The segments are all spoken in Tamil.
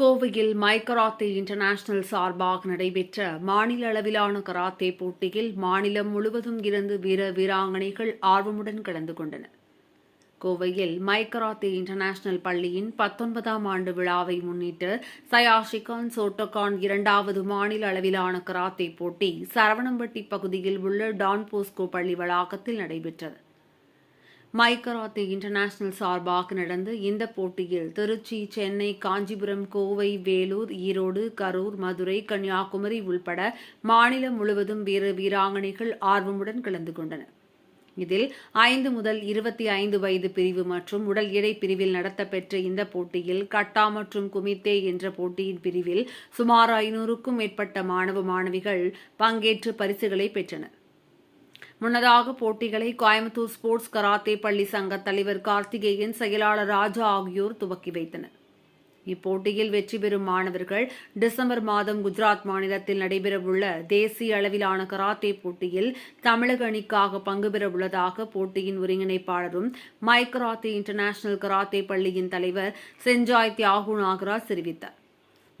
கோவையில் மை கராத்தே இன்டர்நேஷனல் சார்பாக நடைபெற்ற மாநில அளவிலான கராத்தே போட்டியில் மாநிலம் முழுவதும் இருந்து வீர வீராங்கனைகள் ஆர்வமுடன் கலந்து கொண்டனர். கோவையில் மை கராத்தே இன்டர்நேஷனல் பள்ளியின் பத்தொன்பதாம் ஆண்டு விழாவை முன்னிட்டு சயாஷிகான் சோட்டோகான் இரண்டாவது மாநில அளவிலான கராத்தே போட்டி சரவணம்பட்டி பகுதியில் உள்ள டான் போஸ்கோ பள்ளி வளாகத்தில் நடைபெற்றது. மைக்கராத்தி இன்டர்நேஷனல் சார்பாக நடந்த இந்த போட்டியில் திருச்சி சென்னை காஞ்சிபுரம் கோவை வேலூர் ஈரோடு கரூர் மதுரை கன்னியாகுமரி உள்பட மாநிலம் முழுவதும் வீர வீராங்கனைகள் ஆர்வமுடன் கலந்து கொண்டனர். இதில் ஐந்து முதல் இருபத்தி ஐந்து வயது பிரிவு மற்றும் உடல் எடை பிரிவில் நடத்தப்பெற்ற இந்த போட்டியில் கட்டா மற்றும் குமித்தே என்ற போட்டியின் பிரிவில் சுமார் ஐநூறுக்கும் மேற்பட்ட மாணவ மாணவிகள் பங்கேற்று பரிசுகளை பெற்றனர். முன்னதாக போட்டிகளை கோயம்புத்தூர் ஸ்போர்ட்ஸ் கராத்தே பள்ளி சங்க தலைவர் கார்த்திகேயன் செயலாளர் ராஜா ஆகியோர் துவக்கி வைத்தனர். இப்போட்டியில் வெற்றி பெறும் மாணவர்கள் டிசம்பர் மாதம் குஜராத் மாநிலத்தில் நடைபெறவுள்ள தேசிய அளவிலான கராத்தே போட்டியில் தமிழக அணிக்காக பங்கு பெறவுள்ளதாக போட்டியின் ஒருங்கிணைப்பாளரும் மை கராத்தே இன்டர்நேஷனல் கராத்தே பள்ளியின் தலைவர் செஞ்சாய் தியாகு நாகராஜ் தெரிவித்தார்.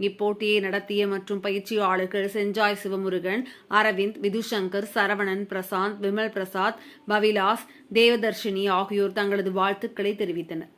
இப்போட்டியை நடத்திய மற்றும் பயிற்சியாளர்கள் செஞ்சாய் சிவமுருகன் அரவிந்த் விதுசங்கர் சரவணன் பிரசாந்த் விமல் பிரசாத் பவிலாஸ் தேவதர்ஷினி ஆகியோர் தங்களது வாழ்த்துக்களை தெரிவித்தனர்.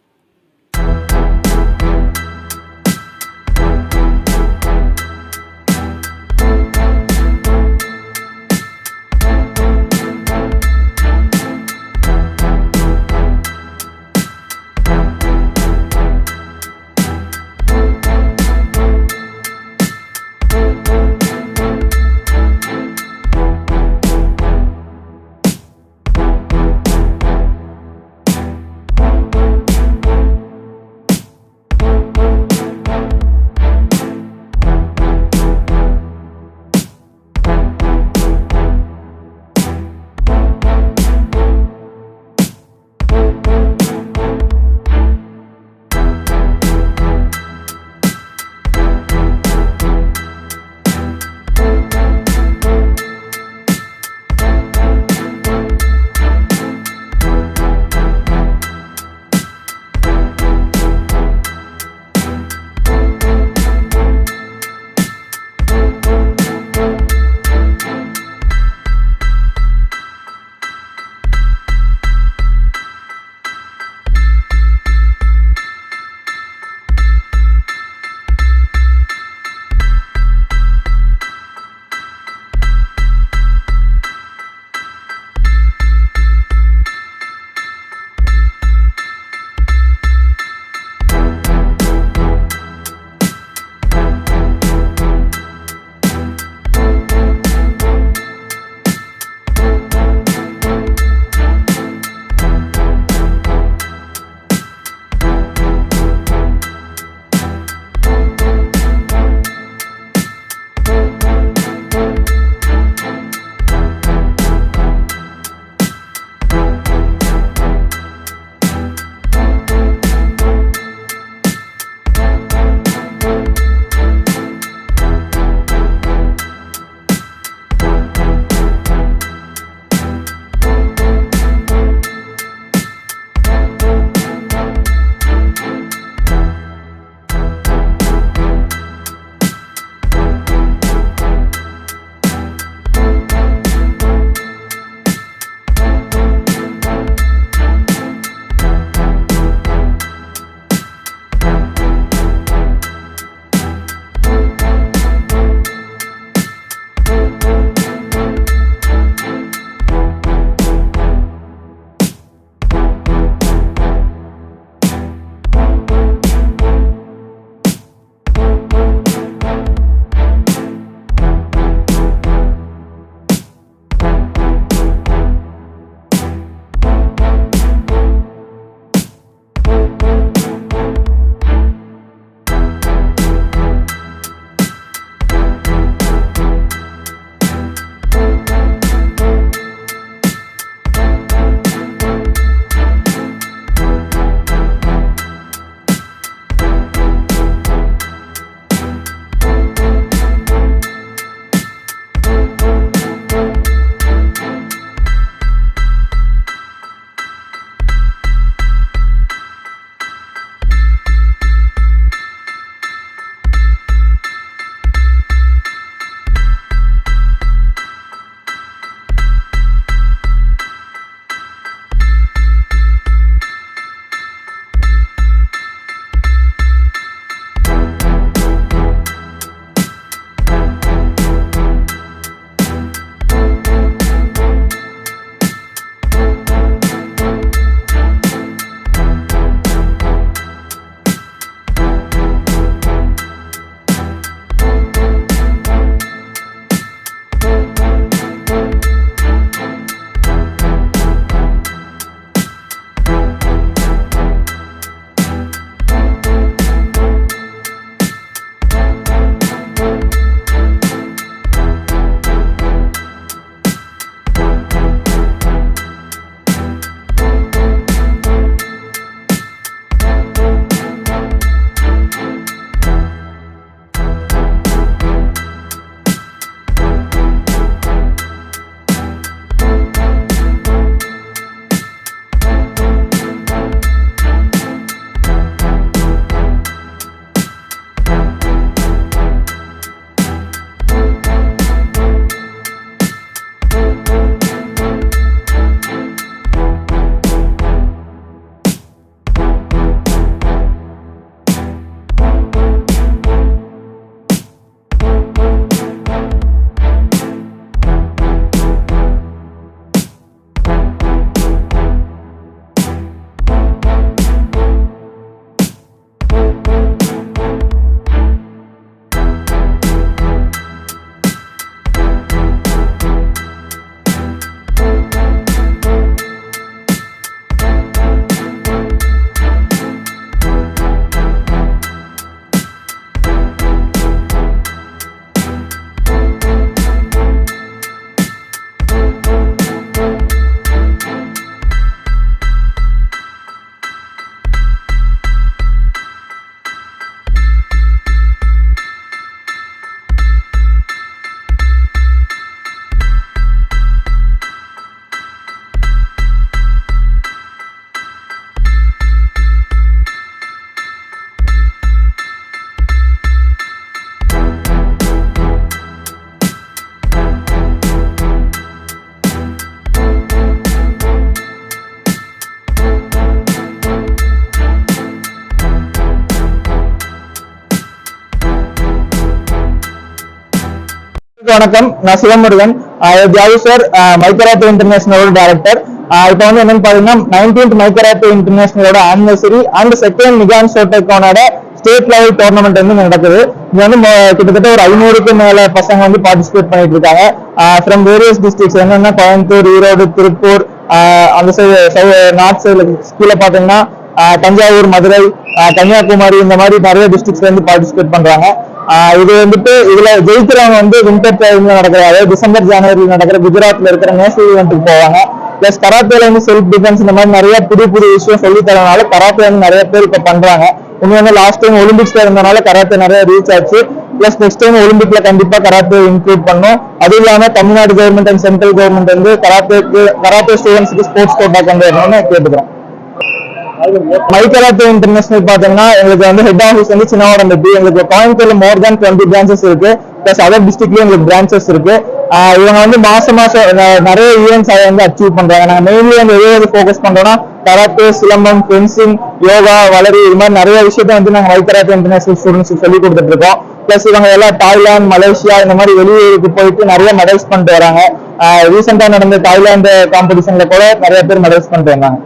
வணக்கம். நான் சிவமுருகன். தியாகு சார் மைக்கராத்தோ இன்டர்நேஷனலோட டைரக்டர் இப்போ வந்து என்னன்னு பாத்தீங்கன்னா நைன்டீன்த் மைக்கராத்தோ இன்டர்நேஷனலோட ஆனிவர்சரி அண்ட் செகண்ட் நிகான் ஷோட்டேக்கானோட ஸ்டேட் லெவல் டோர்னமெண்ட் வந்து நடக்குது. இது வந்து கிட்டத்தட்ட ஒரு ஐநூறுக்கு மேல பசங்க வந்து பார்ட்டிசிபேட் பண்ணிட்டு இருக்காங்க. ஃப்ரம் வேரியஸ் டிஸ்ட்ரிக்ஸ் என்னன்னா கோயம்புத்தூர் ஈரோடு திருப்பூர் அந்த சைடு நார்த் சைடுல கீழே பாத்தீங்கன்னா தஞ்சாவூர் மதுரை கன்னியாகுமரி இந்த மாதிரி நிறைய டிஸ்ட்ரிக்ட்ஸ்ல இருந்து பார்ட்டிசிபேட் பண்றாங்க. இது வந்துட்டு இதுல ஜெயிக்கிறவங்க வந்து வின்டர் டைம்ல நடக்கிற அதாவது டிசம்பர் ஜனவரியில் நடக்கிற குஜராத்ல இருக்கிற நேஷனல் ஈவெண்ட்டுக்கு போவாங்க. பிளஸ் கராத்தேல வந்து செல்ஃப் டிஃபென்ஸ் இந்த மாதிரி நிறைய புது புது விஷயம் சொல்லி தரனால கராத்தே வந்து நிறைய பேர் இப்ப பண்றாங்க. இன்னும் வந்து லாஸ்ட் டைம் ஒலிம்பிக்ஸ்ல இருந்தனால கராத்தே நிறைய ரீச் ஆச்சு. பிளஸ் நெக்ஸ்ட் டைம் ஒலிம்பிக்ல கண்டிப்பா கராத்தே இன்க்ளூட் பண்ணும். அதுவும் இல்லாம Tamil Nadu government and central government வந்து கராத்தேக்கு கராத்தே ஸ்டூடெண்ட்ஸ்க்கு ஸ்போர்ட்ஸ் கோட்டா கொண்டு வரணும்னு கேட்டுக்கிறேன். மைக்கராத்தே இன்டர்நேஷனல் பாத்தீங்கன்னா எங்களுக்கு வந்து ஹெட் ஆஃபீஸ் வந்து சின்னவடம்பட்டி எங்களுக்கு கோயம்புத்தூர்ல மோர் தேன் டுவெண்ட்டி பிரான்ச்சஸ் இருக்கு. பிளஸ் அதர் டிஸ்ட்ரிக்ட்லயும் எங்களுக்கு பிரான்ச்சஸ் இருக்கு. இவங்க வந்து மாசம் மாசம் நிறைய ஈவெண்ட்ஸ் அதை வந்து அச்சீவ் பண்றாங்க. நாங்க மெயின்லி வந்து எது எது ஃபோக்கஸ் பண்றோம்னா karate silambam fencing yoga valari இது மாதிரி நிறைய விஷயத்த வந்து நாங்க மைக்கராத்தே இன்டர்நேஷனல் ஸ்டூடெண்ட்ஸ் சொல்லி கொடுத்துட்டு இருக்கோம் பிளஸ் இவங்க எல்லாம் தாய்லாந்து மலேசியா இந்த மாதிரி வெளியூருக்கு போயிட்டு நிறைய மெடல்ஸ் பண்ணிட்டு வராங்க. ரீசெண்டா நடந்த தாய்லாந்து காம்படிஷன்ல கூட நிறைய பேர் மெடல்ஸ் பண்ணிட்டு வந்தாங்க.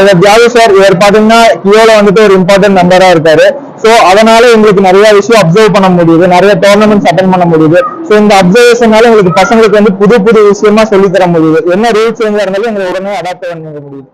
இவர் தியாகு சார் இவர் பாத்தீங்கன்னா கியோல வந்துட்டு ஒரு இம்பார்ட்டன்ட் நம்பரா இருக்காரு. சோ அதனால எங்களுக்கு நிறைய விஷயம் அப்சர்வ் பண்ண முடியுது. நிறைய டோர்னமெண்ட்ஸ் அட்டன் பண்ண முடியுது. சோ இந்த அப்சர்வேஷனால எங்களுக்கு பசங்களுக்கு வந்து புது புது விஷயமா சொல்லி தர முடியுது. என்ன ரூல்ஸ் இருந்தாலும் எங்களுக்கு உடனே அடாப்ட் பண்ண முடியுது.